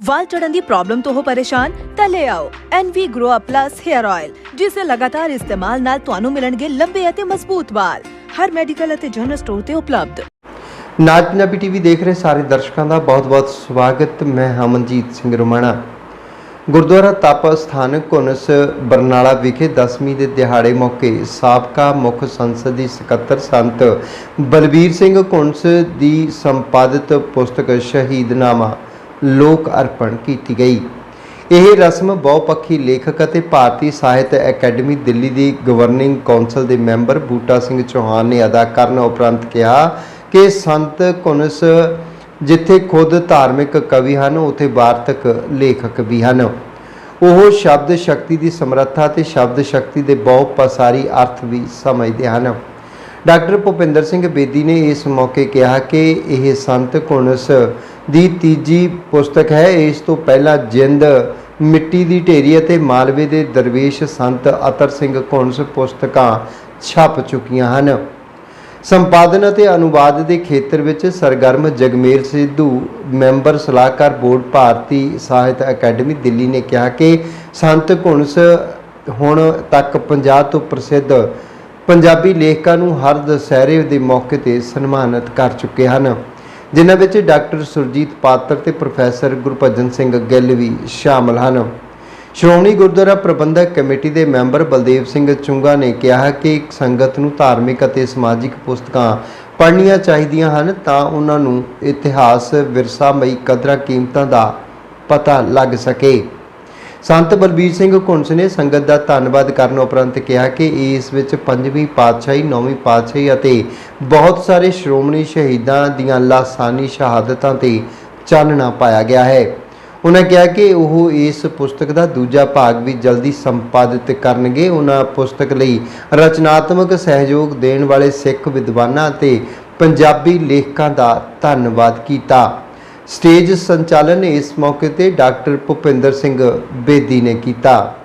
ਵਾਲ ਚੜਨ ਦੀ ਪ੍ਰੋਬਲਮ ਤੋਂ ਹੋ ਪਰੇਸ਼ਾਨ, ਤਾਂ ਲੈ ਆਓ NV Grow Up Plus Hair Oil ਜਿਸ ਦੇ ਲਗਾਤਾਰ ਇਸਤੇਮਾਲ ਨਾਲ ਤੁਹਾਨੂੰ ਮਿਲਣਗੇ ਲੰਬੇ ਅਤੇ ਮਜ਼ਬੂਤ ਵਾਲ। ਹਰ ਮੈਡੀਕਲ ਅਤੇ ਜਨਰਲ ਸਟੋਰ ਤੇ ਉਪਲਬਧ। ਨਾਜ ਪੰਜਾਬੀ ਟੀਵੀ ਦੇਖ ਰਹੇ ਸਾਰੇ ਦਰਸ਼ਕਾਂ ਦਾ ਬਹੁਤ-ਬਹੁਤ ਸਵਾਗਤ। ਮੈਂ ਹਮਨਜੀਤ ਸਿੰਘ ਰੁਮਾਣਾ। ਗੁਰਦੁਆਰਾ ਤਪ ਸਥਾਨ ਘੁਨਸ ਬਰਨਾਲਾ ਵਿਖੇ 10ਵੀਂ ਦੇ ਦਿਹਾੜੇ ਮੌਕੇ ਸਾਬਕਾ ਮੁੱਖ ਸੰਸਦੀ ਸਕੱਤਰ ਸੰਤ ਬਲਬੀਰ ਸਿੰਘ ਘੁਨਸ ਦੀ ਸੰਪਾਦਿਤ ਪੁਸਤਕ ਸ਼ਹੀਦਨਾਮਾ ਲੋਕ ਅਰਪਣ ਕੀਤੀ ਗਈ। ਇਹ ਰਸਮ ਬਹੁਪੱਖੀ ਲੇਖਕ ਅਤੇ ਭਾਰਤੀ ਸਾਹਿਤ ਅਕੈਡਮੀ ਦਿੱਲੀ ਦੀ ਗਵਰਨਿੰਗ ਕੌਂਸਲ ਦੇ ਮੈਂਬਰ ਬੂਟਾ ਸਿੰਘ ਚੌਹਾਨ ਨੇ ਅਦਾ ਕਰਨ ਉਪਰੰਤ ਕਿਹਾ ਕਿ ਸੰਤ ਕੁਨਸ ਜਿੱਥੇ ਖੁਦ ਧਾਰਮਿਕ ਕਵੀ ਹਨ, ਉਥੇ ਵਾਰਤਕ ਲੇਖਕ ਵੀ ਹਨ। ਉਹ ਸ਼ਬਦ ਸ਼ਕਤੀ ਦੀ ਸਮਰੱਥਾ ਤੇ ਸ਼ਬਦ ਸ਼ਕਤੀ ਦੇ ਬਹੁ ਪਸਾਰੀ ਅਰਥ ਵੀ ਸਮਝਦੇ ਹਨ। ਡਾਕਟਰ ਭੁਪਿੰਦਰ ਸਿੰਘ ਬੇਦੀ ਨੇ ਇਸ ਮੌਕੇ ਕਿਹਾ ਕਿ ਇਹ ਸੰਤ ਕੁਨਸ ਦੀ ਤੀਜੀ ਪੁਸਤਕ ਹੈ। ਇਸ ਤੋਂ ਪਹਿਲਾਂ ਜਿੰਦ, ਮਿੱਟੀ ਦੀ ਢੇਰੀ ਅਤੇ ਮਾਲਵੇ ਦੇ ਦਰਵੇਸ਼ ਸੰਤ ਅਤਰ ਸਿੰਘ ਕੁਨਸ ਪੁਸਤਕਾਂ ਛਪ ਚੁੱਕੀਆਂ ਹਨ। ਸੰਪਾਦਨ ਅਤੇ ਅਨੁਵਾਦ ਦੇ ਖੇਤਰ ਵਿੱਚ ਸਰਗਰਮ ਜਗਮੇਰ ਸਿੱਧੂ, ਮੈਂਬਰ ਸਲਾਹਕਾਰ ਬੋਰਡ ਭਾਰਤੀ ਸਾਹਿਤ ਅਕੈਡਮੀ, ਦਿੱਲੀ ਨੇ ਕਿਹਾ ਕਿ ਸੰਤ ਘੁਣਸ ਹੁਣ ਤੱਕ 50 ਤੋਂ ਪ੍ਰਸਿੱਧ ਪੰਜਾਬੀ ਲੇਖਕਾਂ ਨੂੰ ਹਰ ਦਸਹਿਰੇ ਦੇ ਮੌਕੇ ਤੇ ਸਨਮਾਨਿਤ ਕਰ ਚੁੱਕੇ ਹਨ, ਜਿਨ੍ਹਾਂ ਵਿੱਚ ਡਾਕਟਰ ਸੁਰਜੀਤ ਪਾਤਰ ਤੇ ਪ੍ਰੋਫੈਸਰ ਗੁਰਭਜਨ ਸਿੰਘ ਗਿੱਲ ਵੀ ਸ਼ਾਮਲ ਹਨ। ਸ਼੍ਰੋਮਣੀ ਗੁਰਦੁਆਰਾ ਪ੍ਰਬੰਧਕ ਕਮੇਟੀ ਦੇ ਮੈਂਬਰ ਬਲਦੇਵ ਸਿੰਘ ਚੁੰਗਾ ਨੇ ਕਿਹਾ ਕਿ ਸੰਗਤ ਨੂੰ ਧਾਰਮਿਕ ਅਤੇ ਸਮਾਜਿਕ ਪੁਸਤਕਾਂ ਪੜ੍ਹਨੀਆਂ ਚਾਹੀਦੀਆਂ ਹਨ ਤਾਂ ਉਹਨਾਂ ਨੂੰ ਇਤਿਹਾਸ ਵਿਰਸਾਮਈ ਕਦਰਾਂ ਕੀਮਤਾਂ ਦਾ ਪਤਾ ਲੱਗ ਸਕੇ। ਸੰਤ ਬਲਬੀਰ ਸਿੰਘ ਘੁੰਸ ਨੇ ਸੰਗਤ ਦਾ ਧੰਨਵਾਦ ਕਰਨ ਉਪਰੰਤ ਕਿਹਾ ਕਿ ਇਸ ਵਿੱਚ ਪੰਜਵੀਂ ਪਾਤਸ਼ਾਹੀ, ਨੌਵੀਂ ਪਾਤਸ਼ਾਹੀ ਅਤੇ ਬਹੁਤ ਸਾਰੇ ਸ਼੍ਰੋਮਣੀ ਸ਼ਹੀਦਾਂ ਦੀਆਂ ਲਾਸਾਨੀ ਸ਼ਹਾਦਤਾਂ ਤੇ ਚਾਨਣਾ ਪਾਇਆ ਗਿਆ ਹੈ। ਉਹਨਾਂ ਕਿਹਾ ਕਿ ਉਹ ਇਸ ਪੁਸਤਕ ਦਾ ਦੂਜਾ ਭਾਗ ਵੀ ਜਲਦੀ ਸੰਪਾਦਿਤ ਕਰਨਗੇ। ਉਹਨਾਂ ਪੁਸਤਕ ਲਈ ਰਚਨਾਤਮਕ ਸਹਿਯੋਗ ਦੇਣ ਵਾਲੇ ਸਿੱਖ ਵਿਦਵਾਨਾਂ ਅਤੇ ਪੰਜਾਬੀ ਲੇਖਕਾਂ ਦਾ ਧੰਨਵਾਦ ਕੀਤਾ। ਸਟੇਜ ਸੰਚਾਲਨ ਇਸ ਮੌਕੇ ਤੇ ਡਾਕਟਰ ਭੁਪਿੰਦਰ ਸਿੰਘ ਬੇਦੀ ਨੇ ਕੀਤਾ।